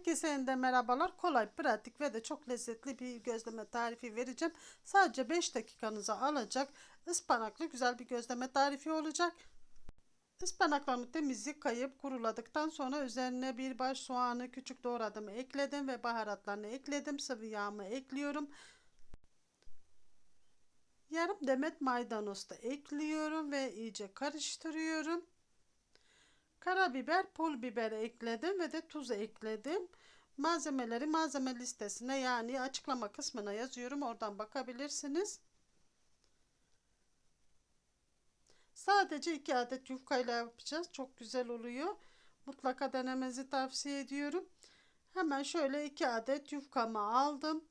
Herkese yeniden merhabalar. Kolay, pratik ve de çok lezzetli bir gözleme tarifi vereceğim. Sadece 5 dakikanızı alacak ıspanaklı güzel bir gözleme tarifi olacak. Ispanaklarımı temiz yıkayıp kuruladıktan sonra üzerine bir baş soğanı küçük doğradım ekledim ve baharatlarını ekledim. Sıvı yağımı ekliyorum. Yarım demet maydanoz da ekliyorum ve iyice karıştırıyorum. Karabiber, pul biber ekledim ve de tuz ekledim. Malzemeleri malzeme listesine yani açıklama kısmına yazıyorum. Oradan bakabilirsiniz. Sadece 2 adet yufkayla yapacağız. Çok güzel oluyor. Mutlaka denemenizi tavsiye ediyorum. Hemen şöyle 2 adet yufkamı aldım.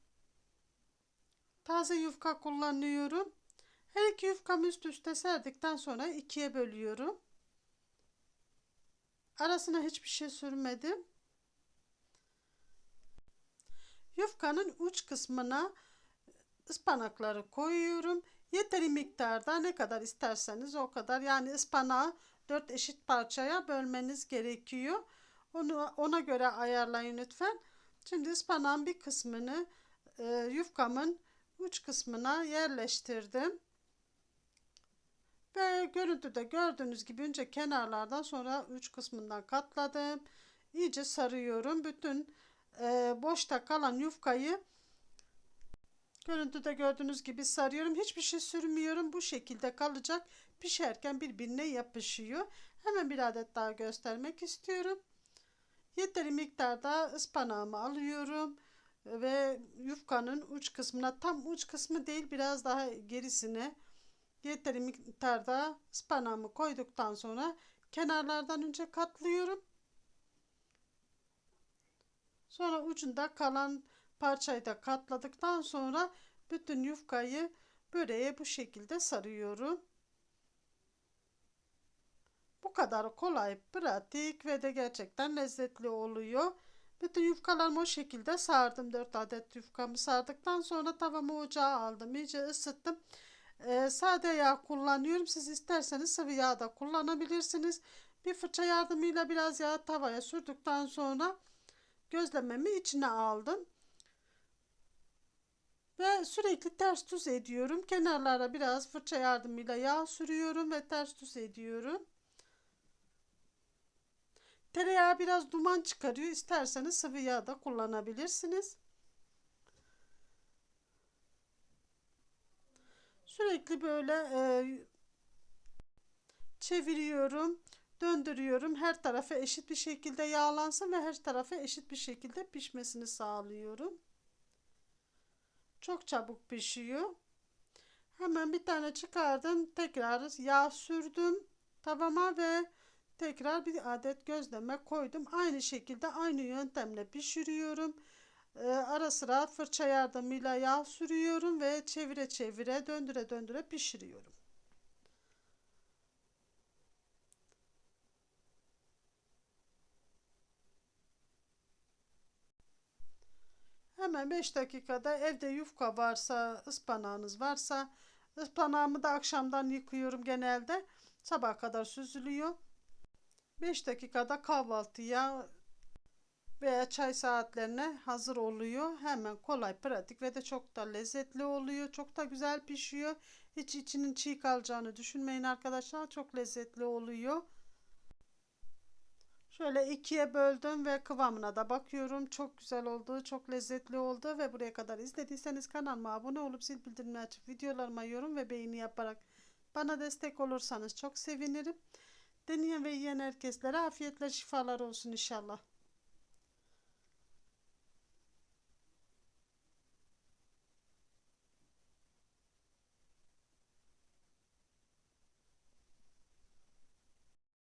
Taze yufka kullanıyorum. Her iki yufkamı üst üste serdikten sonra ikiye bölüyorum. Arasına hiçbir şey sürmedim. Yufkanın uç kısmına ıspanakları koyuyorum. Yeteri miktarda ne kadar isterseniz o kadar. Yani ıspanağı 4 eşit parçaya bölmeniz gerekiyor. Onu ona göre ayarlayın lütfen. Şimdi ıspanağın bir kısmını e, yufkamın uç kısmına yerleştirdim. Görüntüde gördüğünüz gibi önce kenarlardan sonra uç kısmından katladım. İyice sarıyorum. Bütün e, boşta kalan yufkayı görüntüde gördüğünüz gibi sarıyorum. Hiçbir şey sürmüyorum. Bu şekilde kalacak. Pişerken birbirine yapışıyor. Hemen bir adet daha göstermek istiyorum. Yeteri miktarda ıspanağımı alıyorum ve yufkanın uç kısmına tam uç kısmı değil biraz daha gerisine yeteri miktarda ıspanağımı koyduktan sonra kenarlardan önce katlıyorum. Sonra ucunda kalan parçayı da katladıktan sonra bütün yufkayı böreğe bu şekilde sarıyorum. Bu kadar kolay, pratik ve de gerçekten lezzetli oluyor. Bütün yufkalarımı o şekilde sardım. 4 adet yufkamı sardıktan sonra tavamı ocağa aldım. İyice ısıttım. Ee, sade yağ kullanıyorum. Siz isterseniz sıvı yağ da kullanabilirsiniz. Bir fırça yardımıyla biraz yağ tavaya sürdükten sonra gözlememi içine aldım. Ve sürekli ters düz ediyorum. Kenarlara biraz fırça yardımıyla yağ sürüyorum ve ters düz ediyorum. Tereyağı biraz duman çıkarıyor. İsterseniz sıvı yağ da kullanabilirsiniz. Sürekli böyle e, çeviriyorum, döndürüyorum. Her tarafı eşit bir şekilde yağlansın ve her tarafı eşit bir şekilde pişmesini sağlıyorum. Çok çabuk pişiyor. Hemen bir tane çıkardım. Tekrar yağ sürdüm tavama ve tekrar bir adet gözleme koydum. Aynı şekilde aynı yöntemle pişiriyorum. Ee, ara sıra fırça yardımıyla yağ sürüyorum ve çevire çevire döndüre döndüre pişiriyorum. Hemen 5 dakikada evde yufka varsa, ıspanağınız varsa, ıspanağımı da akşamdan yıkıyorum genelde. Sabah kadar süzülüyor. 5 dakikada kahvaltıya çay saatlerine hazır oluyor. Hemen kolay, pratik ve de çok da lezzetli oluyor. Çok da güzel pişiyor. Hiç içinin çiğ kalacağını düşünmeyin arkadaşlar. Çok lezzetli oluyor. Şöyle ikiye böldüm ve kıvamına da bakıyorum. Çok güzel oldu, çok lezzetli oldu ve buraya kadar izlediyseniz kanalıma abone olup zil bildirimini açıp videolarıma yorum ve beğeni yaparak bana destek olursanız çok sevinirim. Deneyen ve yiyen herkeslere afiyetle şifalar olsun inşallah.